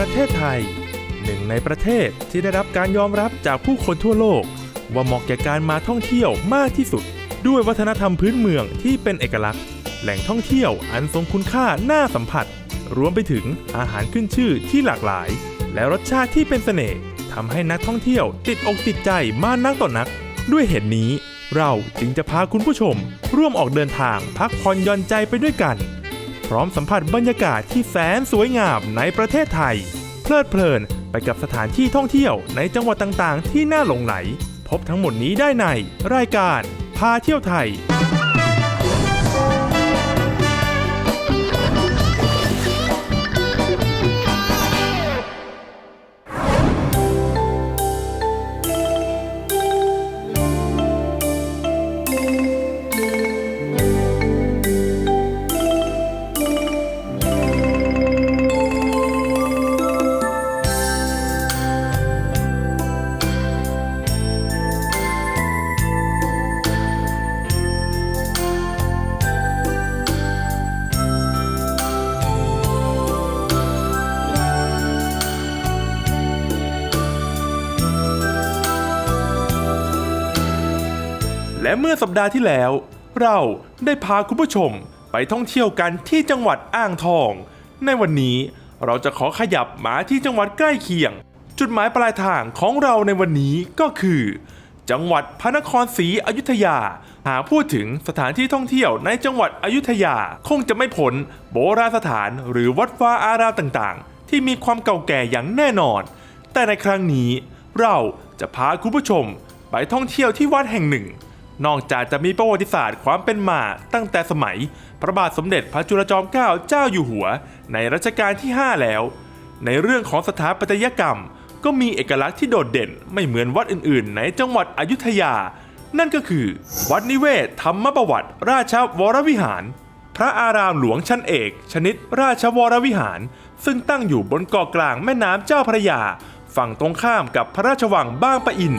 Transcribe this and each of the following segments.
ประเทศไทย หนึ่งในประเทศที่ได้รับการยอมรับจากผู้คนทั่วโลก ว่าเหมาะแก่การมาท่องเที่ยวมากที่สุด ด้วยวัฒนธรรมพื้นเมืองที่เป็นเอกลักษณ์ แหล่งท่องเที่ยวอันทรงคุณค่าน่าสัมผัส รวมไปถึงอาหารขึ้นชื่อที่หลากหลาย และรสชาติที่เป็นเสน่ห์ทำให้นักท่องเที่ยวติดอกติดใจมากนักต่อนัก ด้วยเหตุนี้ เราจึงจะพาคุณผู้ชม ร่วมออกเดินทางพักผ่อนหย่อนใจไปด้วยกัน พร้อมสัมผัสบรรยากาศที่แสนสวยงามในประเทศไทย เพลิดเพลินไปกับสถานที่ท่องเที่ยวในจังหวัดต่างๆ ที่น่าหลงไหล พบทั้งหมดนี้ได้ในรายการพาเที่ยวไทย เมื่อสัปดาห์ที่แล้ว เราได้พาคุณผู้ชมไปท่องเที่ยวกันที่จังหวัดอ่างทอง ในวันนี้เราจะขอขยับมาที่จังหวัดใกล้เคียง จุดหมายปลายทางของเราในวันนี้ก็คือ จังหวัดพระนครศรีอยุธยา หากพูดถึงสถานที่ท่องเที่ยวในจังหวัดอยุธยาคงจะไม่พ้นโบราณสถานหรือวัดวาอารามต่างๆ ที่มีความเก่าแก่อย่างแน่นอน แต่ในครั้งนี้เราจะพาคุณผู้ชมไปท่องเที่ยวที่วัดแห่งหนึ่ง นอกจากจะมีประวัติศาสตร์ความเป็นมาตั้งแต่สมัย พระบาทสมเด็จพระจุลจอมเกล้าเจ้าอยู่หัว ในรัชกาลที่ 5 แล้ว ในเรื่องของสถาปัตยกรรม ก็มีเอกลักษณ์ที่โดดเด่นไม่เหมือนวัดอื่นๆ ในจังหวัดอยุธยา นั่นก็คือ วัดนิเวศธรรมประวัติ ราชวรวิหาร พระอารามหลวงชั้นเอก ชนิดราชวรวิหาร ซึ่งตั้งอยู่บนเกาะกลางแม่น้ำเจ้าพระยา ฝั่งตรงข้ามกับพระราชวังบางปะอิน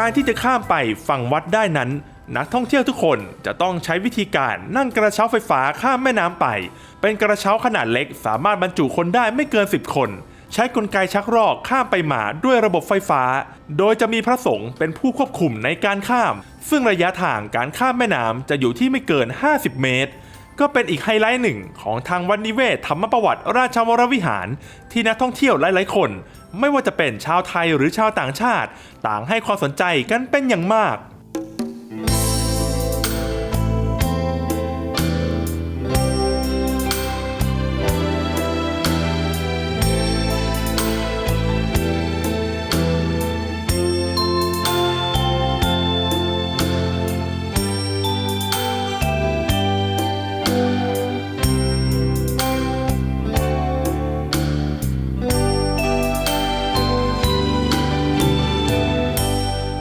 การที่จะข้ามไปฝั่งวัดได้นั้น นักท่องเที่ยวทุกคนจะต้องใช้วิธีการนั่งกระเช้าไฟฟ้าข้ามแม่น้ำไป เป็นกระเช้าขนาดเล็กสามารถบรรจุคนได้ไม่เกิน 10 คน ใช้กลไกชักรอกข้ามไปมาด้วยระบบไฟฟ้า โดยจะมีพระสงฆ์เป็นผู้ควบคุมในการข้าม ซึ่งระยะทางการข้ามแม่น้ำจะอยู่ที่ไม่เกิน 50 เมตร ก็เป็นอีกไฮไลท์หนึ่งของทางวัดนิเวศธรรมประวัติราชวรวิหาร ที่นักท่องเที่ยวหลายๆคน ไม่ว่าจะเป็นชาวไทยหรือชาวต่างชาติ ต่างให้ความสนใจกันเป็นอย่างมาก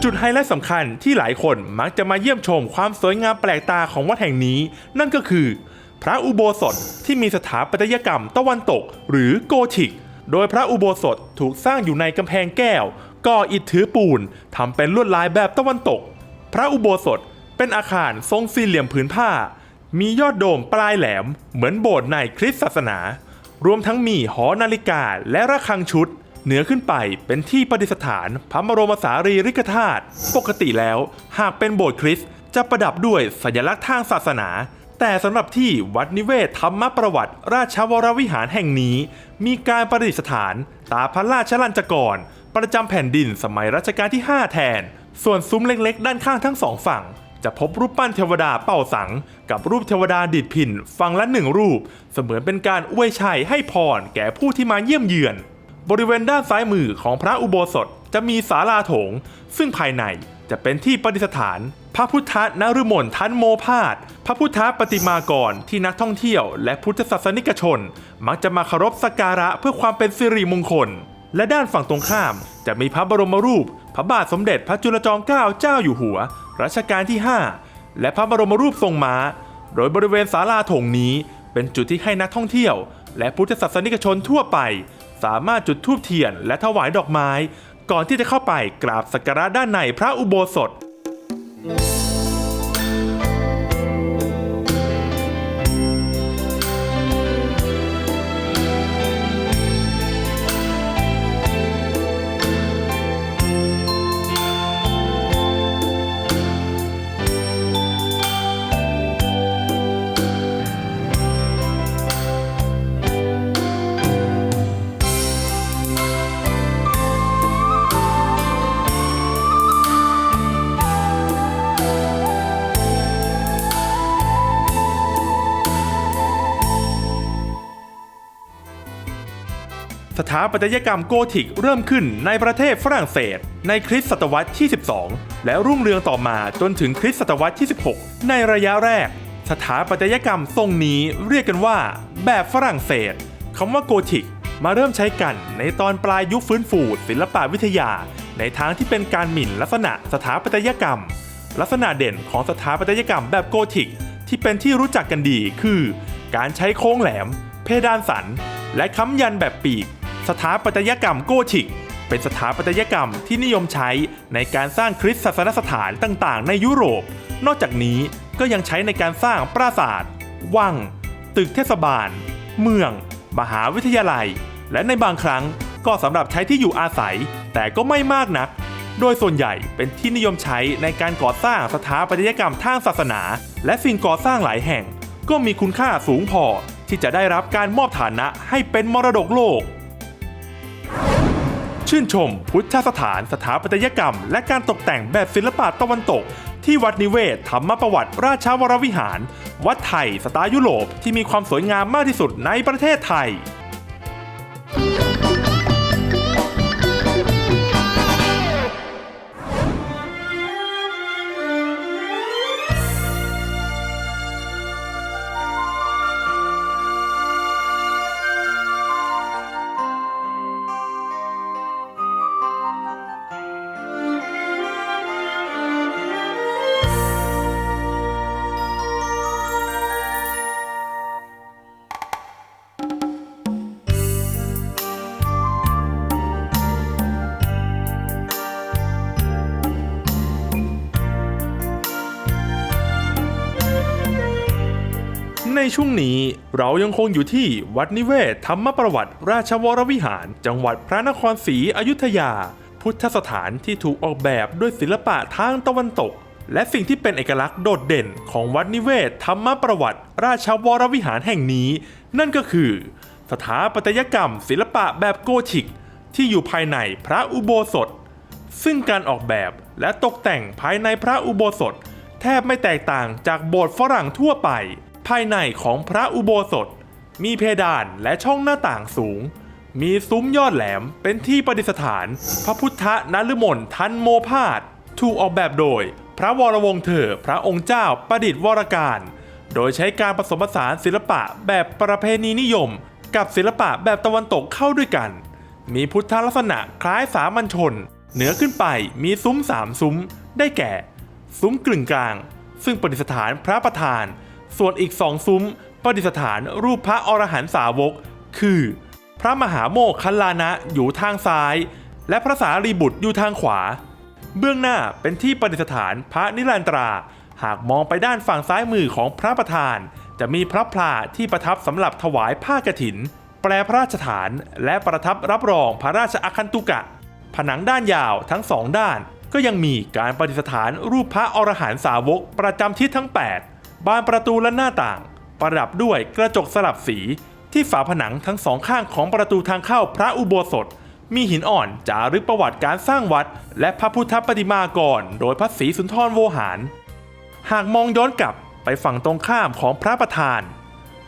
จุดไฮไลท์สำคัญที่หลายคนมักจะมาเยี่ยมชมความสวยงามแปลกตาของวัดแห่งนี้ นั่นก็คือ พระอุโบสถที่มีสถาปัตยกรรมตะวันตก หรือโกธิก โดยพระอุโบสถถูกสร้างอยู่ในกำแพงแก้วก่ออิฐถือปูนทำเป็นลวดลายแบบตะวันตก พระอุโบสถเป็นอาคารทรงสี่เหลี่ยมผืนผ้า มียอดโดมปลายแหลม เหมือนโบสถ์ในคริสตศาสนา รวมทั้งมีหอนาฬิกาและระฆังชุด เหนือขึ้นไปเป็นที่ประดิษฐานพระบรมสารีริกธาตุปกติแล้ว หากเป็นโบสถ์คริสต์จะประดับด้วยสัญลักษณ์ทางศาสนา แต่สำหรับที่วัดนิเวศธรรมประวัติ ราชวรวิหารแห่งนี้ มีการประดิษฐานตาพระราชลัญจกร ประจำแผ่นดินสมัยรัชกาลที่ 5 แทน ส่วนซุ้มเล็กๆ ด้านข้างทั้งสองฝั่งจะพบรูปปั้นเทวดาเป่าสัง กับรูปเทวดาดีดพินฝั่งละหนึ่งรูป เสมือนเป็นการอวยชัยให้พรแก่ผู้ที่มาเยี่ยมเยือน บริเวณด้านซ้ายมือของพระอุโบสถจะมีศาลาโถง ซึ่งภายในจะเป็นที่ประดิษฐาน พระพุทธนฤมลทันโมพาดพระพุทธปฏิมากรที่นักท่องเที่ยวและพุทธศาสนิกชน มักจะมาเคารพสักการะเพื่อความเป็นสิริมงคล และด้านฝั่งตรงข้าม จะมีพระบรมรูป พระบาทสมเด็จพระจุลจอมเกล้าเจ้าอยู่หัว รัชกาลที่ 5 และพระบรมรูปทรงม้า โดยบริเวณศาลาโถงนี้ เป็นจุดที่ให้นักท่องเที่ยว และพุทธศาสนิกชนทั่วไป สามารถจุดธูปเทียนและถวายดอกไม้ ก่อนที่จะเข้าไปกราบสักการะด้านในพระอุโบสถ สถาปัตยกรรมโกธิกเริ่มขึ้นในประเทศฝรั่งเศส ในคริสตศตวรรษที่ 12 และรุ่งเรืองต่อมาจนถึงคริสตศตวรรษที่ 16 ในระยะแรก สถาปัตยกรรมทรงนี้เรียกกันว่า แบบฝรั่งเศสคำว่าโกธิกมาเริ่มใช้กันในตอนปลายยุคฟื้นฟูศิลปวิทยา ในทางที่เป็นการหมิ่นลักษณะสถาปัตยกรรม ลักษณะเด่นของสถาปัตยกรรมแบบโกธิก ที่เป็นที่รู้จักกันดีคือ การใช้โค้งแหลม เพดานสัน และค้ำยันแบบปีก สถาปัตยกรรมโกธิก เป็นสถาปัตยกรรมที่นิยมใช้ในการสร้างคริสตศาสนสถานต่างๆ ในยุโรป นอกจากนี้ก็ยังใช้ในการสร้างปราสาท วัง ตึกเทศบาล เมือง มหาวิทยาลัย และในบางครั้งก็สำหรับใช้ที่อยู่อาศัย แต่ก็ไม่มากนัก โดยส่วนใหญ่เป็นที่นิยมใช้ในการก่อสร้างสถาปัตยกรรมทางศาสนา และสิ่งก่อสร้างหลายแห่ง ก็มีคุณค่าสูงพอที่จะได้รับการมอบฐานะให้เป็นมรดกโลก ชื่นชม พุทธสถานสถาปัตยกรรม และการตกแต่งแบบศิลปะตะวันตก ที่วัดนิเวศธรรมประวัติราชวรวิหาร วัดไทยสไตล์ยุโรปที่มีความสวยงามมากที่สุดในประเทศไทย ช่วงนี้เรายังคงอยู่ที่วัดนิเวศธรรมประวัติ ราชวรวิหาร จังหวัดพระนครศรีอยุธยา พุทธสถานที่ถูกออกแบบด้วยศิลปะทางตะวันตก และสิ่งที่เป็นเอกลักษณ์โดดเด่นของวัดนิเวศธรรมประวัติ ราชวรวิหารแห่งนี้ นั่นก็คือ สถาปัตยกรรม ศิลปะแบบโกธิก ที่อยู่ภายในพระอุโบสถ ซึ่งการออกแบบและตกแต่งภายในพระอุโบสถ แทบไม่แตกต่างจากโบสถ์ฝรั่งทั่วไป ภายในของพระอุโบสถ มีเพดานและช่องหน้าต่างสูง มีซุ้มยอดแหลมเป็นที่ประดิษฐาน พระพุทธนฤมลทันโมพาดถูกออกแบบโดย พระวรวงศ์เถอพระองค์เจ้าประดิษฐ์วรการ โดยใช้การผสมผสานศิลปะแบบประเพณีนิยม กับศิลปะแบบตะวันตกเข้าด้วยกัน มีพุทธลักษณะคล้ายสามัญชน เหนือขึ้นไปมีซุ้มสามซุ้ม ได้แก่ ซุ้มกลึงกลาง ซึ่งประดิษฐานพระประธาน ส่วนอีกสองซุ้มประดิษฐานรูปพระอรหันตสาวก คือ พระมหาโมคคัลลานะอยู่ทางซ้าย และพระสารีบุตรอยู่ทางขวา เบื้องหน้าเป็นที่ประดิษฐานพระนิรันตรา หากมองไปด้านฝั่งซ้ายมือของพระประธาน จะมีพระพลาที่ประทับสำหรับถวายผ้ากฐิน แปลพระราชฐานและประทับรับรองพระราชอาคันตุกะ ผนังด้านยาวทั้งสองด้าน ก็ยังมีการประดิษฐานรูปพระอรหันตสาวกประจำทิศทั้ง 8 บานประตูและหน้าต่าง ประดับด้วยกระจกสลับสี ที่ฝาผนังทั้งสองข้างของประตูทางเข้าพระอุโบสถ มีหินอ่อนจารึกประวัติการสร้างวัด และพระพุทธปฏิมากร โดยพระศรีสุนทรโวหาร หากมองย้อนกลับไปฝั่งตรงข้ามของพระประธาน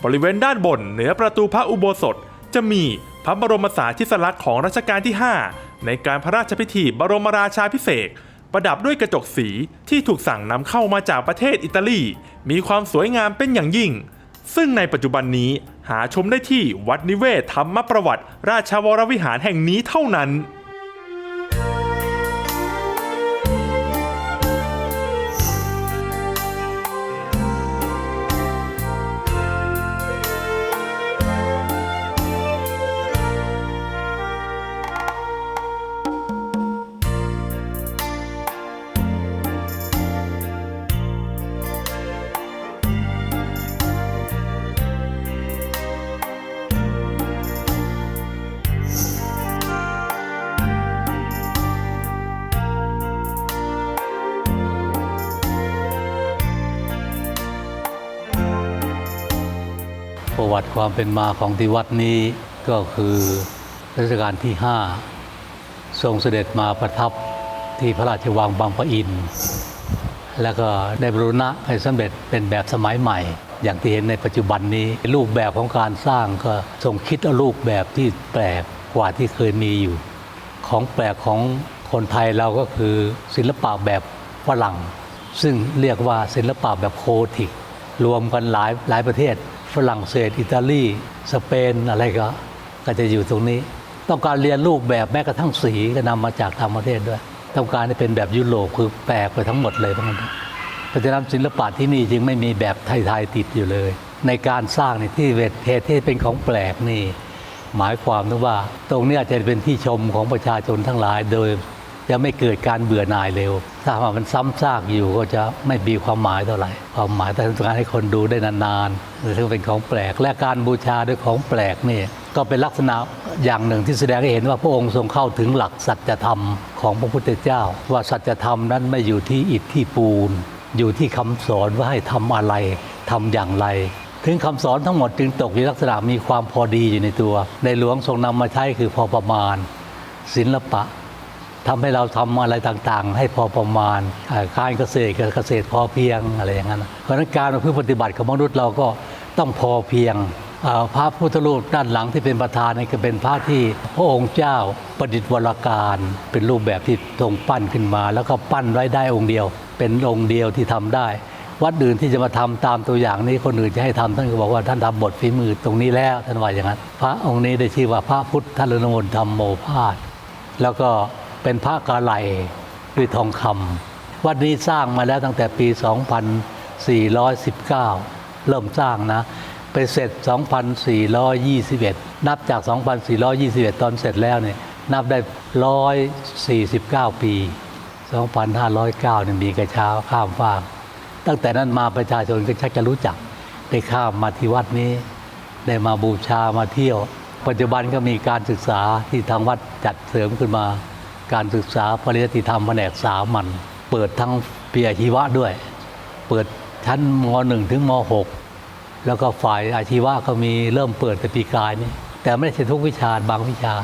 บริเวณด้านบนเหนือประตูพระอุโบสถจะมีพระบรมสารีริสลักษณ์ของรัชกาลที่ 5 ในการพระราชพิธีบรมราชาพิเศษ ประดับด้วยกระจกสีที่ถูกสั่งนำเข้ามาจากประเทศอิตาลี มีความสวยงามเป็นอย่างยิ่ง ซึ่งในปัจจุบันนี้หาชมได้ที่วัดนิเวศธรรมประวัติ ราชวรวิหารแห่งนี้เท่านั้น วัติความเป็นมาของที่วัดนี้ก็คือรัชกาลที่ 5 ทรงเสด็จมาประทับที่พระราชวังบางปะอิน แล้วก็ได้บรรณะให้สำเร็จเป็นแบบสมัยใหม่ อย่างที่เห็นในปัจจุบันนี้รูปแบบของการสร้างก็ทรงคิดรูปแบบที่แปลกกว่าที่เคยมีอยู่ ของแปลกของคนไทยเราก็คือศิลปะแบบฝรั่ง ซึ่งเรียกว่าศิลปะแบบโคติก รวมกันหลายหลายประเทศ ฝรั่งเศส อิตาลี สเปนอะไรก็ก็จะอยู่ตรงนี้ ต้องการเรียนรูปแบบแม้กระทั่งสีก็นำมาจากต่างประเทศด้วย ต้องการให้เป็นแบบยุโรปคือแปลกไปทั้งหมดเลยเพราะงั้นเพราะฉะนั้นศิลปะที่นี่จึงไม่มีแบบไทยๆติดอยู่เลย ในการสร้างในที่เวทเทศที่เป็นของแปลกนี่หมายความถึงว่า ตรงนี้ยจะเป็นที่ชมของประชาชนทั้งหลายโดย จะไม่เกิดการเบื่อหน่ายเร็ว ถ้าหามันซ้ำซากอยู่ก็จะไม่มีความหมายเท่าไหร่ ความหมายแต่ต้องการให้คนดูได้นานๆหรือถือเป็นของแปลก และการบูชาด้วยของแปลกนี่ก็เป็นลักษณะอย่างหนึ่งที่แสดงให้เห็นว่าพระองค์ทรงเข้าถึงหลักสัจธรรมของพระพุทธเจ้า ว่าสัจธรรมนั้นไม่อยู่ที่อิฐที่ปูน อยู่ที่คำสอนว่าให้ทำอะไรทำอย่างไรถึงคำสอนทั้งหมดจึงตกอยู่ลักษณะมีความพอดีอยู่ในตัว ในหลวงทรงนำมาใช้คือพอประมาณ ศิลปะ ทำให้เราทำอะไรต่างๆ ให้พอประมาณอ่าการเกษตรกับเกษตรพอเพียงอะไรอย่างนั้น เพราะฉะนั้นการประพฤติปฏิบัติของมนุษย์เราก็ต้องพอเพียงพระพุทธรูปด้านหลังที่เป็นประธานนี่ก็เป็นพระที่พระองค์เจ้าประดิษฐ์วรการเป็นรูปแบบที่ทรงปั้นขึ้นมา แล้วก็ปั้นไว้ได้องค์เดียว เป็นองค์เดียวที่ทำได้ วัดอื่นที่จะมาทำตามตัวอย่างนี้คนอื่นจะให้ทำท่านก็บอกว่าท่านทำบทฝีมือตรงนี้แล้วท่านว่าอย่างนั้น พระองค์นี้ได้ชื่อว่าพระพุทธรนมนธรรมโมพาสแล้วก็ เป็นพระกาไลด้วยทองคำวัดนี้สร้างมาแล้วตั้งแต่ปี 2419 เริ่มสร้างนะ ไปเสร็จ 2421 นับจาก 2421 ตอนเสร็จแล้วเนี่ยนับได้ 149 ปี 2,509เนี่ยมีกระเช้าข้ามฟากตั้งแต่นั้นมาประชาชนก็ชักจะรู้จักได้ข้ามมาที่วัดนี้ ได้มาบูชามาเที่ยว ปัจจุบันก็มีการศึกษาที่ทางวัดจัดเสริมขึ้นมา การศึกษาปริยัติธรรมแผนกสามัญเปิดทั้งปีอาชีวะด้วย เปิดชั้นม .1 ถึงม .6 แล้วก็ฝ่ายอาชีวะก็มีเริ่มเปิดแต่ปีกายนี่แต่ไม่ได้ใช่ทุกวิชาบางวิชา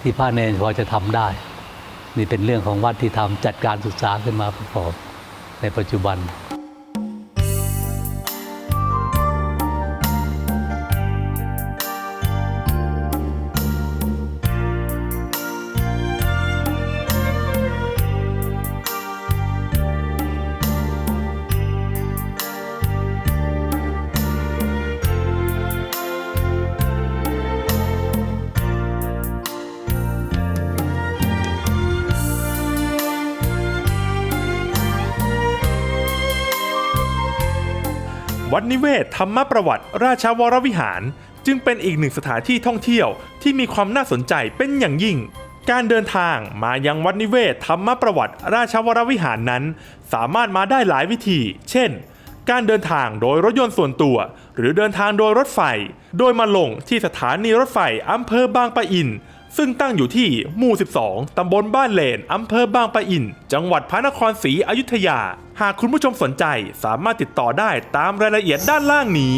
ที่พระเนรพอจะทำได้ นี่เป็นเรื่องของวัดที่ทำจัดการศึกษาขึ้นมาประกอบในปัจจุบัน วัดนิเวศธรรมประวัติ ราชาวรวิหาร จึงเป็นอีกหนึ่งสถานที่ท่องเที่ยวที่มีความน่าสนใจเป็นอย่างยิ่ง การเดินทางมายังวัดนิเวศธรรมประวัติ ราชาวรวิหารนั้น สามารถมาได้หลายวิธี เช่น การเดินทางโดยรถยนต์ส่วนตัว หรือเดินทางโดยรถไฟ โดยมาลงที่สถานีรถไฟอำเภอบางปะอิน ซึ่งตั้งอยู่ที่หมู่ 12 ตำบลบ้านเลนอำเภอบางปะอิน จังหวัดพระนครศรีอยุธยา หากคุณผู้ชมสนใจสามารถติดต่อได้ตามรายละเอียดด้านล่างนี้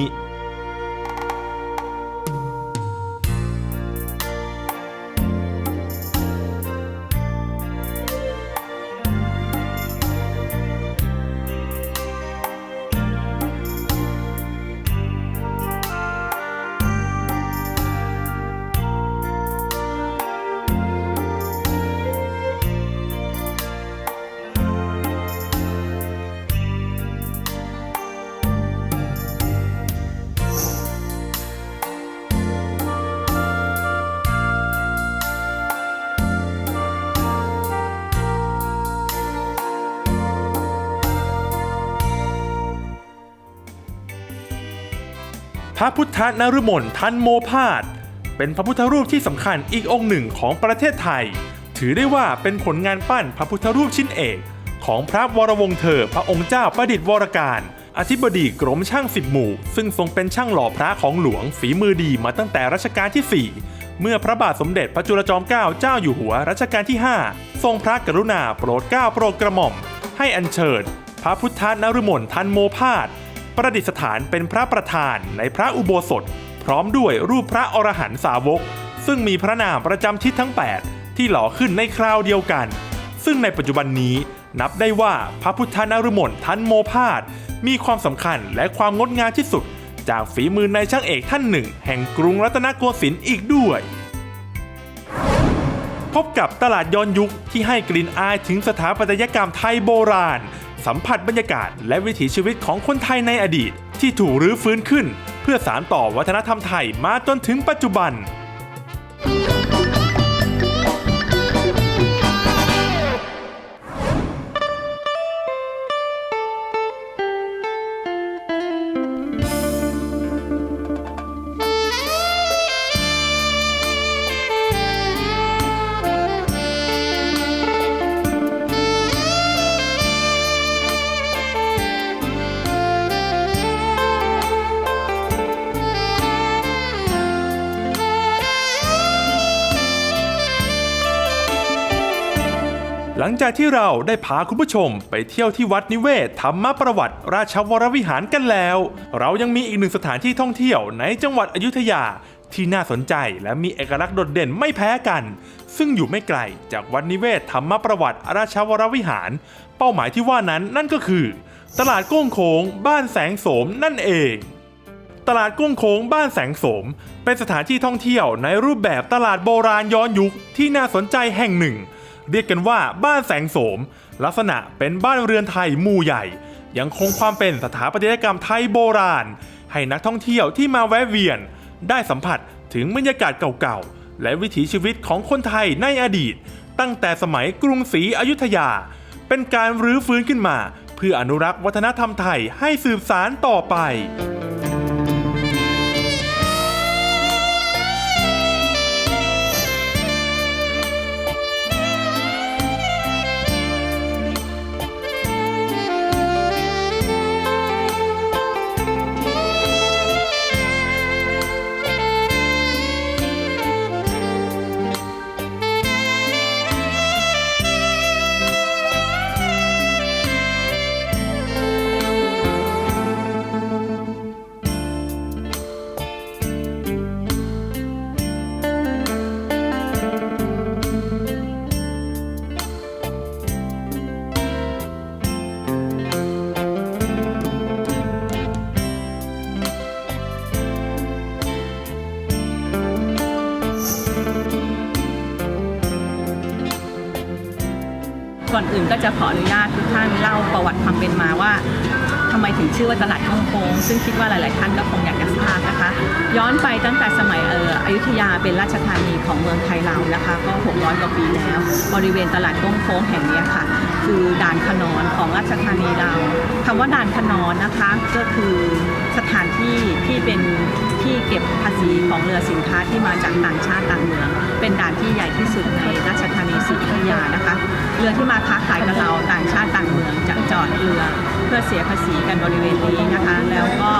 พระพุทธนฤมลทันโมพาดเป็นพระพุทธรูปที่สำคัญอีกองค์หนึ่งของประเทศไทย ถือได้ว่าเป็นผลงานปั้นพระพุทธรูปชิ้นเอกของพระวรวงศ์เธอพระองค์เจ้าประดิษฐ์วรการอธิบดีกรมช่างสิบหมู่ ซึ่งทรงเป็นช่างหล่อพระของหลวงฝีมือดีมาตั้งแต่รัชกาลที่ 4 เมื่อพระบาทสมเด็จพระจุลจอมเกล้าเจ้าอยู่หัวรัชกาลที่ 5 ทรงพระกรุณาโปรดเกล้าโปรดกระหม่อม ให้อัญเชิญ พระพุทธนฤมลทันโมพาด ประดิษฐานเป็นพระประธานในพระอุโบสถ พร้อมด้วยรูปพระอรหันตสาวก ซึ่งมีพระนามประจำทิศทั้ง 8 ที่หล่อขึ้นในคราวเดียวกัน ซึ่งในปัจจุบันนี้นับได้ว่าพระพุทธนฤมลทันโมพาดมีความสำคัญและความงดงามที่สุด จากฝีมือในช่างเอกท่านหนึ่ง แห่งกรุงรัตนโกสินทร์อีกด้วย พบกับตลาดย้อนยุคที่ให้กลิ่นอายถึงสถาปัตยกรรมไทยโบราณ สัมผัสบรรยากาศ และวิถีชีวิตของคนไทยในอดีต ที่ถูกรื้อฟื้นขึ้น เพื่อสานต่อวัฒนธรรมไทยมาจนถึงปัจจุบัน ลังจากที่เราได้พาคุณผู้ชมไปเที่ยวที่วัดนิเวศธรรมประวัติ ราชวรวิหารกันแล้ว เรายังมีอีกหนึ่งสถานที่ท่องเที่ยวในจังหวัดอยุธยาที่น่าสนใจและมีเอกลักษณ์โดดเด่นไม่แพ้กัน ซึ่งอยู่ไม่ไกลจากวัดนิเวศธรรมประวัติ ราชวรวิหาร เป้าหมายที่ว่านั้นนั่นก็คือ ตลาดก้งโขงบ้านแสงโสมนั่นเองตลาดกุ้งโค้งบ้านแสงโสม เป็นสถานที่ท่องเที่ยวในรูปแบบตลาดโบราณย้อนยุคที่น่าสนใจแห่งหนึ่ง เรียกกันว่าบ้านแสงโสม ลักษณะเป็นบ้านเรือนไทยหมู่ใหญ่ ยังคงความเป็นสถาปัตยกรรมไทยโบราณ ให้นักท่องเที่ยวที่มาแวะเวียน ได้สัมผัสถึงบรรยากาศเก่าๆ และวิถีชีวิตของคนไทยในอดีต ตั้งแต่สมัยกรุงศรีอยุธยา เป็นการรื้อฟื้นขึ้นมา เพื่ออนุรักษ์วัฒนธรรมไทยให้สืบสานต่อไป อื่นก็จะขออนุญาตทุกท่านเล่าประวัติความเป็นมาว่าทำไมถึงชื่อว่าตลาดฮ่องกงซึ่งคิดว่าหลาย ๆ ท่านก็คงอยากจะทราบนะคะ ย้อนไปตั้งแต่สมัยเอออยุธยาเป็นราชธานีของเมืองไทยเรานะคะ ก็ 600 กว่าปีแล้ว บริเวณตลาดก้งโค้งแห่งนี้ค่ะ คือด่านขนอนของราชธานีเราคำว่าด่านขนอนนะคะ ก็คือสถานที่ที่เป็น ที่เก็บภาษีของเรือสินค้าที่มาจากต่างชาติต่างเมือง เป็นด่านที่ใหญ่ที่สุดในราชธานีศรีอยุธยานะคะ เรือที่มาค้าขายกับเราต่างชาติต่างเมืองจะจอดเรือเพื่อเสียภาษีกันบริเวณนี้นะคะ แล้วก็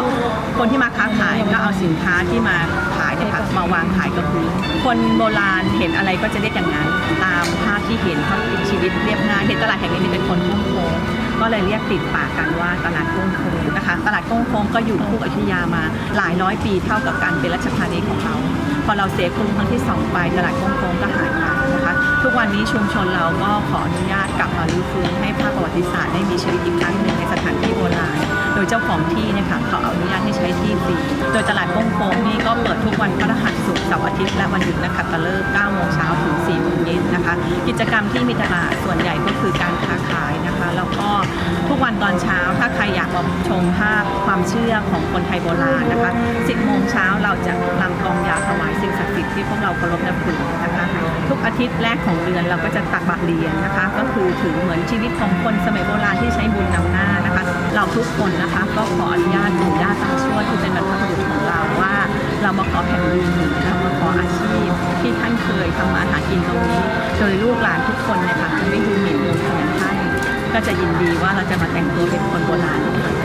คนที่มาค้าขายก็เอาสินค้าที่มาขายนี่ยค่ะมาวางขายกับพื้นคนโบราณเห็นอะไรก็จะเรียกอย่างนั้นตามภาพที่เห็นเขาเป็นชีวิตเรียบง่ายเห็นตลาดแห่งนี้เป็นคนกุ้งโค้ง ก็เลยเรียกติดปากกันว่าตลาดกุ้งโค้งนะคะ ตลาดกุ้งโค้งก็อยู่คู่อยุธยามาหลายร้อยปีเท่ากับการเป็นรัชธานีของเรา พอเราเสียกรุงครั้งที่สองไปตลาดกุ้งโค้งก็หายไป ทุกวันนี้ชุมชนเราก็ขออนุญาตกลับมารื้อฟื้นให้ภาพประวัติศาสตร์ได้มีชีวิตอีกครั้งหนึ่งในสถานที่โบราณโดยเจ้าของที่นี่ยค่ะเขาอนุญาตให้ใช้ที่ฟรีโดยตลาดก้งโค้งนี่ก็เปิดทุกวันพฤหัสศุกร์เสาร์อาทิตย์และวันหยุดนะคะตะเลิก9โมงเช้าถึง4โมงเย็นนะคะ กิจกรรมที่มีตลาดส่วนใหญ่ก็คือการค้าขายนะคะ แล้วก็ทุกวันตอนเช้าถ้าใครอยากมาชมภาพความเชื่อของคนไทยโบราณนะคะ 10โมงเช้าเราจะนำกองยาถวายสิ่งศักดิ์สิทธิ์ที่พวกเราเคารพนับถือนะคะ ทุกอาทิตย์แรกของเดือนเราก็จะตักบาตรเรียนนะคะ ก็คือถือเหมือนชีวิตของคนสมัยโบราณที่ใช้บุญนำหน้านะคะ เราทุกคนนะคะ ก็ขออนุญาตปู่ย่าตาทวดที่เป็นบรรพบุรุษของเราว่า เรามาขอแผ่นดินเรามาขออาชีพ ที่ท่านเคยทำมาหากินตรงนี้ โดยลูกหลานทุกคนเนี่ยค่ะจะไม่ดูหมิ่นดูแคลนท่านก็จะยินดีว่าเราจะมาแต่งตัวเป็นคนโบราณค่ะหา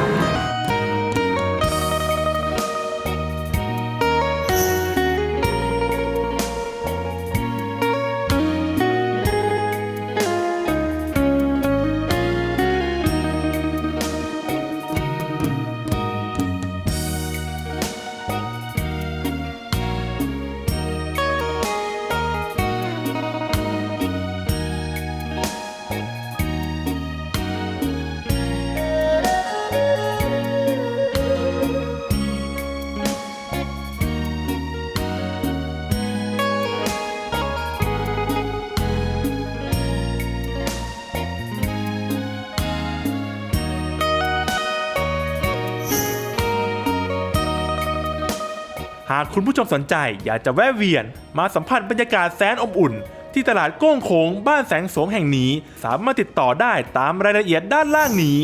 คุณผู้ชมสนใจอยากจะแวะเวียน มาสัมผัสบรรยากาศแสนอบอุ่น ที่ตลาดโก้งโขงบ้านแสงสวงแห่งนี้ สามารถติดต่อได้ตามรายละเอียดด้านล่างนี้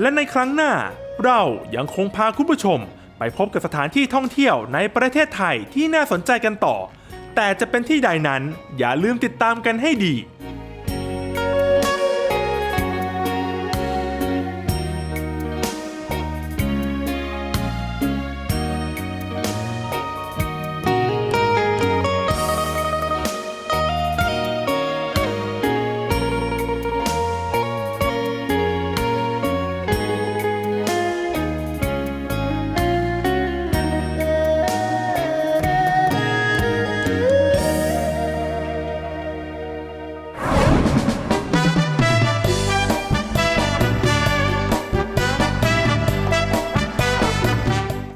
และในครั้งหน้า เรายังคงพาคุณผู้ชม ไปพบกับสถานที่ท่องเที่ยวในประเทศไทยที่น่าสนใจกันต่อ แต่จะเป็นที่ใดนั้นอย่าลืมติดตามกันให้ดี